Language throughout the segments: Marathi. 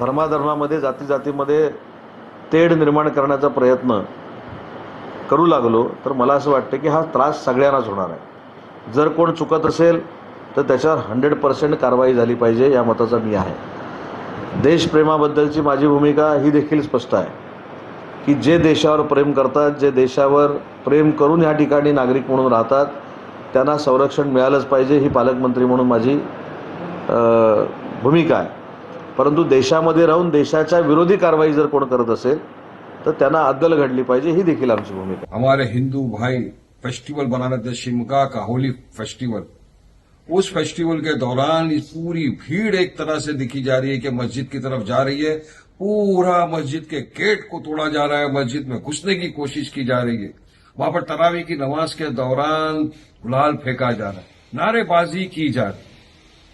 धर्माधर्मामध्ये जाती जातीमध्ये तेढ निर्माण करण्याचा प्रयत्न करू लागलो तर मला असं वाटतं की हा त्रास सगळ्यांनाच होणार आहे. जर कोण चुकत असेल तर त्याच्यावर हंड्रेड पर्सेंट कारवाई झाली पाहिजे या मताचा मी आहे. देशप्रेमाबद्दलची माझी भूमिका ही देखील स्पष्ट आहे की जे देशावर प्रेम करतात जे देशावर प्रेम करून ह्या ठिकाणी नागरिक म्हणून राहतात त्यांना संरक्षण मिळालंच पाहिजे ही पालकमंत्री म्हणून माझी भूमिका आहे. परंतु देशामध्ये राहून देशाच्या विरोधी कारवाई जर कोण करत असेल तर त्यांना अद्दल घडली पाहिजे ही देखील आमची भूमिका हमारे हिंदू भाई फेस्टिवल बनाना थे शिमका का होली फेस्टिवल उस फेस्टिवल के दौरान इस पूरी भीड़ एक तरह से दिखी जा रही है कि मस्जिद की तरफ जा रही है। पूरा मस्जिद के गेट को तोड़ा जा रहा है मस्जिद में घुसने की कोशिश की जा रही है। वहां पर तरावी की नमाज के दौरान गुलाल फेंका जा रहा है नारेबाजी की जा रही है।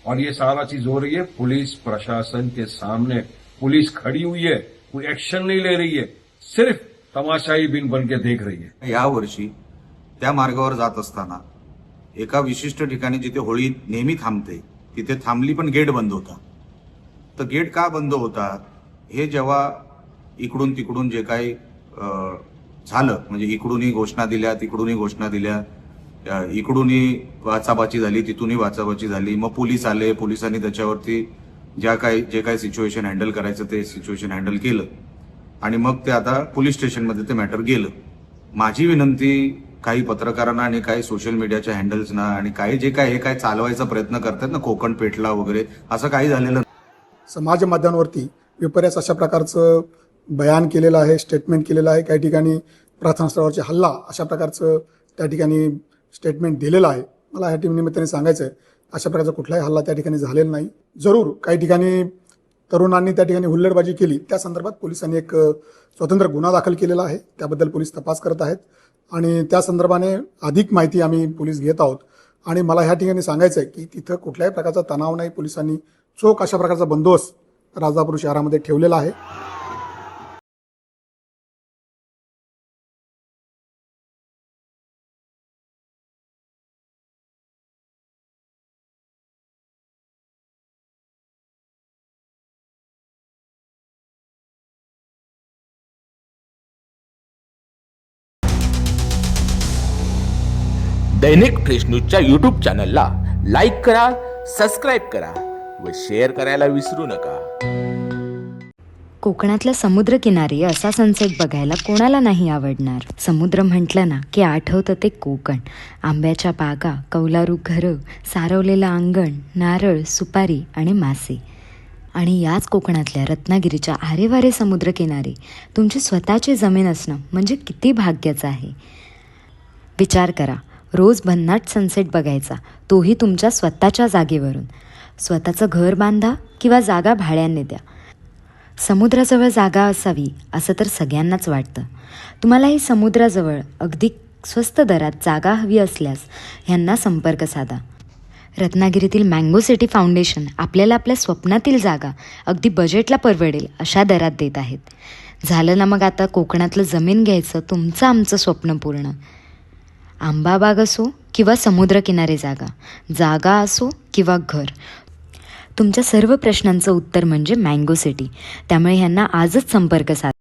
और ये सारा चीज हो रही है। पुलिस प्रशासन के सामने पुलिस खड़ी हुई है। कोई एक्शन नहीं ले रही है। सिर्फ तमाशाही बिन बन के देख रही है। यावर्षी त्या मार्गावर जात असताना एका विशिष्ट ठिकाणी जिथे होळी नेहमी थांबते तिथे थांबली पण गेट बंद होता. तर गेट का बंद होता? हे जेव्हा इकडून तिकडून जे काही झालं म्हणजे इकडूनही घोषणा दिल्या तिकडूनही घोषणा दिल्या इकडूनही वाचाबाची झाली तिथूनही वाचाबाची झाली. मग पोलीस आले पोलिसांनी त्याच्यावरती ज्या काही जे काही सिच्युएशन हँडल करायचं ते सिच्युएशन हँडल केलं. आणि मग ते आता पोलीस स्टेशनमध्ये ते मॅटर गेलं. माझी विनंती काही पत्रकारांना आणि काही सोशल मीडियाच्या हँडल्सना आणि काही जे काय हे काय चालवायचा प्रयत्न करतात ना कोकण पेटला वगैरे असं काही झालेलं समाज माध्यमांवरती विपर्यास अशा प्रकारचं बयान केलेलं आहे स्टेटमेंट केलेलं आहे. काही ठिकाणी प्रार्थनास्थळावरचे हल्ला अशा प्रकारचं त्या ठिकाणी स्टेटमेंट दिलेलं आहे. मला ह्या टीम निमित्ताने सांगायचं आहे अशा प्रकारचा कुठलाही हल्ला त्या ठिकाणी झालेला नाही. जरूर काही ठिकाणी तरुणांनी त्या ठिकाणी हुल्लडबाजी केली त्या संदर्भात पोलिसांनी एक स्वतंत्र गुन्हा दाखल केलेला आहे. त्याबद्दल पोलीस तपास करत आहेत. आणि त्या संदर्भाने अधिक माहिती आम्ही पोलीस घेत आहोत. आणि मला ह्या ठिकाणी सांगायचं आहे की तिथं कुठल्याही प्रकारचा तणाव नाही. पोलिसांनी चोख अशा प्रकारचा बंदोबस्त राजापूर शहरामध्ये ठेवलेला आहे. दैनिक फ्रेश न्यूजच्या यूट्यूब चॅनलला लाईक करा सबस्क्राईब करा व शेअर करायला विसरू नका. कोकणातल्या समुद्रकिनारी असा सनसेट बघायला कोणाला नाही आवडणार. समुद्र म्हटलं ना की आठवतं ते कोकण. आंब्याच्या बागा कौलारू घरं सारवलेलं अंगण नारळ सुपारी आणि मासे. आणि याच कोकणातल्या रत्नागिरीच्या आरेवारे समुद्रकिनारी तुमची स्वतःची जमीन असणं म्हणजे किती भाग्याचं आहे. विचार करा रोज भन्नाट सनसेट बघायचा. तोही तुमच्या स्वतःच्या जागेवरून. स्वतःचं घर बांधा किंवा जागा भाड्याने द्या. समुद्राजवळ जागा असावी असं तर सगळ्यांनाच वाटतं. तुम्हालाही समुद्राजवळ अगदी स्वस्त दरात जागा हवी असल्यास ह्यांना संपर्क साधा. रत्नागिरीतील मँगो सिटी फाउंडेशन आपल्याला आपल्या स्वप्नातील जागा अगदी बजेटला परवडेल अशा दरात देत आहेत. झालं ना मग आता कोकणातलं जमीन घ्यायचं तुमचं आमचं स्वप्न पूर्ण. आंबाबाग असो किंवा समुद्रकिनारी जागा जागा असो किंवा घर. तुमच्या सर्व प्रश्नांचं उत्तर म्हणजे मँगो सिटी. त्यामुळे ह्यांना आजच संपर्क साधा.